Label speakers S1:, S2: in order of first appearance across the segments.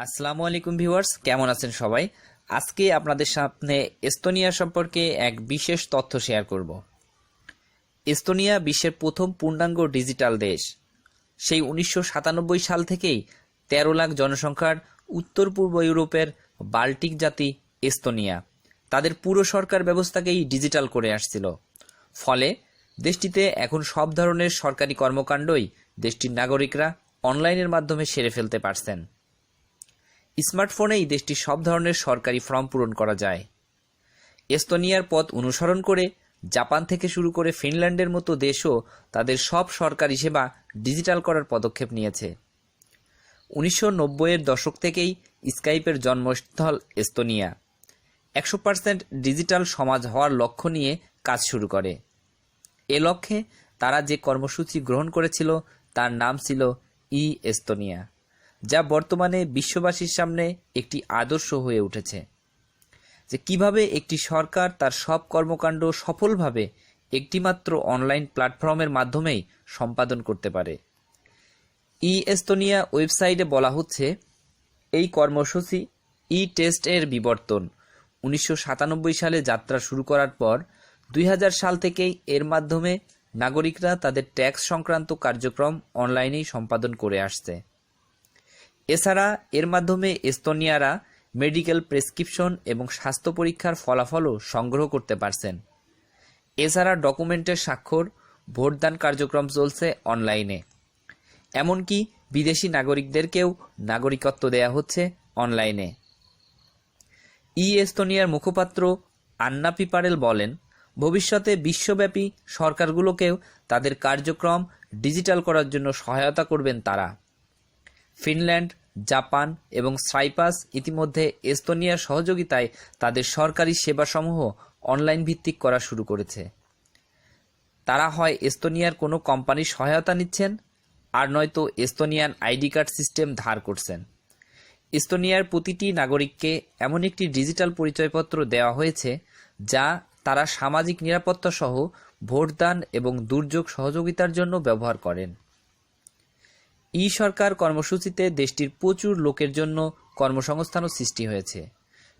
S1: আসসালামু আলাইকুম ভিউয়ার্স, কেমন আছেন সবাই? আজকে আপনাদের সামনে এস্তোনিয়া সম্পর্কে এক বিশেষ তথ্য শেয়ার করব। এস্তোনিয়া বিশ্বের প্রথম পূর্ণাঙ্গ ডিজিটাল দেশ। সেই উনিশশো সাতানব্বই সাল থেকেই তেরো লাখ জনসংখ্যার উত্তর পূর্ব ইউরোপের বাল্টিক জাতি এস্তোনিয়া। তাদের পুরো সরকার ব্যবস্থাকেই ডিজিটাল করে আসছিল। ফলে দেশটিতে এখন সব ধরনের সরকারি কর্মকাণ্ডই দেশটির নাগরিকরা অনলাইনের মাধ্যমে সেরে ফেলতে পারছেন। স্মার্টফোনেই দেশটির সব ধরনের সরকারি ফর্ম পূরণ করা যায়। এস্তোনিয়ার পথ অনুসরণ করে জাপান থেকে শুরু করে ফিনল্যান্ডের মতো দেশও তাদের সব সরকারি সেবা ডিজিটাল করার পদক্ষেপ নিয়েছে। উনিশশো নব্বইয়ের দশক থেকেই স্কাইপের জন্মস্থল এস্তোনিয়া। একশো পার্সেন্ট ডিজিটাল সমাজ হওয়ার লক্ষ্য নিয়ে কাজ শুরু করে। এ লক্ষ্যে তারা যে কর্মসূচি গ্রহণ করেছিল তার নাম ছিল ই এস্তোনিয়া যা বর্তমানে বিশ্ববাসীর সামনে একটি আদর্শ হয়ে উঠেছে। যে কীভাবে একটি সরকার তার সব কর্মকাণ্ড সফলভাবে একটিমাত্র অনলাইন প্ল্যাটফর্মের মাধ্যমেই সম্পাদন করতে পারে। ই এস্তোনিয়া ওয়েবসাইটে বলা হচ্ছে, এই কর্মসূচি ই টেস্ট এর বিবর্তন। উনিশশো সাতানব্বই সালে যাত্রা শুরু করার পর দুই হাজার সাল থেকেই এর মাধ্যমে নাগরিকরা তাদের ট্যাক্স সংক্রান্ত কার্যক্রম অনলাইনেই সম্পাদন করে আসছে। এছাড়া এর মাধ্যমে এস্তোনিয়ারা মেডিকেল প্রেসক্রিপশন এবং স্বাস্থ্য পরীক্ষার ফলাফলও সংগ্রহ করতে পারছেন। এছাড়া ডকুমেন্টের স্বাক্ষর, ভোটদান কার্যক্রম চলছে অনলাইনে। এমনকি বিদেশি নাগরিকদেরকেও নাগরিকত্ব দেয়া হচ্ছে অনলাইনে। ই এস্তোনিয়ার মুখপাত্র আন্না পিপারেল বলেন, ভবিষ্যতে বিশ্বব্যাপী সরকারগুলোকেও তাদের কার্যক্রম ডিজিটাল করার জন্য সহায়তা করবেন তারা। ফিনল্যান্ড, জাপান এবং সাইপাস ইতিমধ্যে এস্তোনিয়ার সহযোগিতায় তাদের সরকারি সেবাসমূহ অনলাইন ভিত্তিক করা শুরু করেছে। তারা হয় এস্তোনিয়ার কোনো কোম্পানির সহায়তা নিচ্ছেন, আর নয়তো এস্তোনিয়ান আইডি কার্ড সিস্টেম ধার করছেন। এস্তোনিয়ার প্রতিটি নাগরিককে এমন একটি ডিজিটাল পরিচয়পত্র দেওয়া হয়েছে, যা তারা সামাজিক নিরাপত্তা সহ ভোটদান এবং দুর্যোগ সহযোগিতার জন্য ব্যবহার করেন। ই সরকার কর্মসূচিতে দেশটির প্রচুর লোকের জন্য কর্মসংস্থানও সৃষ্টি হয়েছে।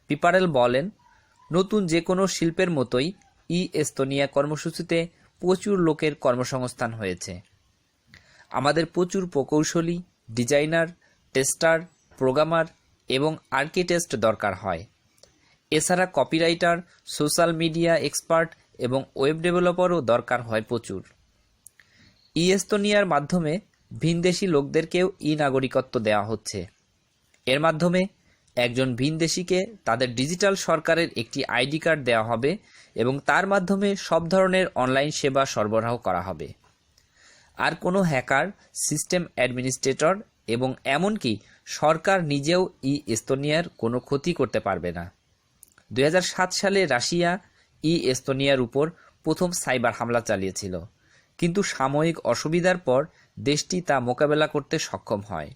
S1: পিপারেল বলেন, নতুন যে কোনো শিল্পের মতোই ই এস্তোনিয়া কর্মসূচিতে প্রচুর লোকের কর্মসংস্থান হয়েছে। আমাদের প্রচুর প্রকৌশলী, ডিজাইনার, টেস্টার, প্রোগ্রামার এবং আর্কিটেস্ট দরকার হয়। এছাড়া কপিরাইটার, সোশ্যাল মিডিয়া এক্সপার্ট এবং ওয়েব ডেভেলপারও দরকার হয় প্রচুর। ই এস্তোনিয়ার মাধ্যমে ভিনদেশি লোকদেরকেও ই নাগরিকত্ব দেওয়া হচ্ছে। এর মাধ্যমে একজন ভিনদেশিকে তাদের ডিজিটাল সরকারের একটি আইডি কার্ড দেওয়া হবে এবং তার মাধ্যমে সব ধরনের অনলাইন সেবা সরবরাহ করা হবে। আর কোনো হ্যাকার, সিস্টেম অ্যাডমিনিস্ট্রেটর এবং এমনকি সরকার নিজেও ই এস্তোনিয়ার কোনো ক্ষতি করতে পারবে না। দু হাজার সাত সালে রাশিয়া ই এস্তোনিয়ার উপর প্রথম সাইবার হামলা চালিয়েছিল। কিন্তু সাময়িক অসুবিধার পর দেশটি তা মোকাবেলা করতে সক্ষম হয়।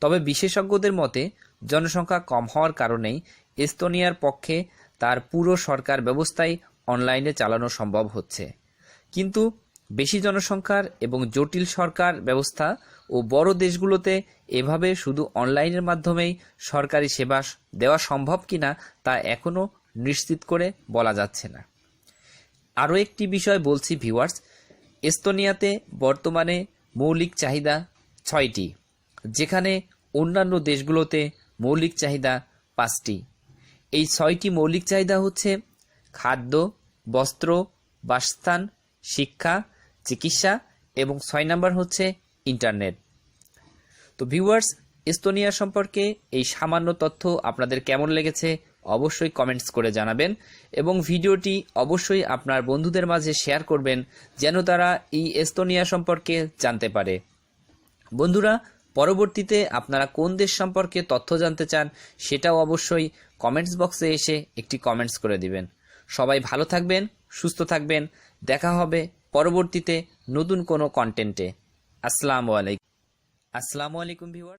S1: তবে বিশেষজ্ঞদের মতে, জনসংখ্যা কম হওয়ার কারণেই এস্তোনিয়ার পক্ষে তার পুরো সরকার ব্যবস্থাই অনলাইনে চালানো সম্ভব হচ্ছে। কিন্তু বেশি জনসংখ্যার এবং জটিল সরকার ব্যবস্থা ও বড় দেশগুলোতে এভাবে শুধু অনলাইনের মাধ্যমেই সরকারি সেবা দেওয়া সম্ভব কিনা তা এখনও নিশ্চিত করে বলা যাচ্ছে না। আরও একটি বিষয় বলছি, ভিউয়ার্স এস্তোনিয়াতে বর্তমানে মৌলিক চাহিদা ছয়টি, যেখানে অন্যান্য দেশগুলোতে মৌলিক চাহিদা পাঁচটি। এই ছয়টি মৌলিক চাহিদা হচ্ছে খাদ্য, বস্ত্র, বাসস্থান, শিক্ষা, চিকিৎসা এবং ছয় নাম্বার হচ্ছে ইন্টারনেট। তো ভিউয়ার্স এস্তোনিয়া সম্পর্কে এই সামান্য তথ্য আপনাদের কেমন লেগেছে অবশ্যই কমেন্টস করে জানাবেন এবং ভিডিওটি অবশ্যই আপনার বন্ধুদের মাঝে শেয়ার করবেন যেন তারা এই এস্তোনিয়া সম্পর্কে জানতে পারে। বন্ধুরা, পরবর্তীতে আপনারা কোন দেশ সম্পর্কে তথ্য জানতে চান সেটাও অবশ্যই কমেন্টস বক্সে এসে একটি কমেন্টস করে দিবেন। সবাই ভালো থাকবেন, সুস্থ থাকবেন, দেখা হবে পরবর্তীতে নতুন কোনো কন্টেন্টে আসসালামু আলাইকুম। আসসালামু আলাইকুম ভিউয়ার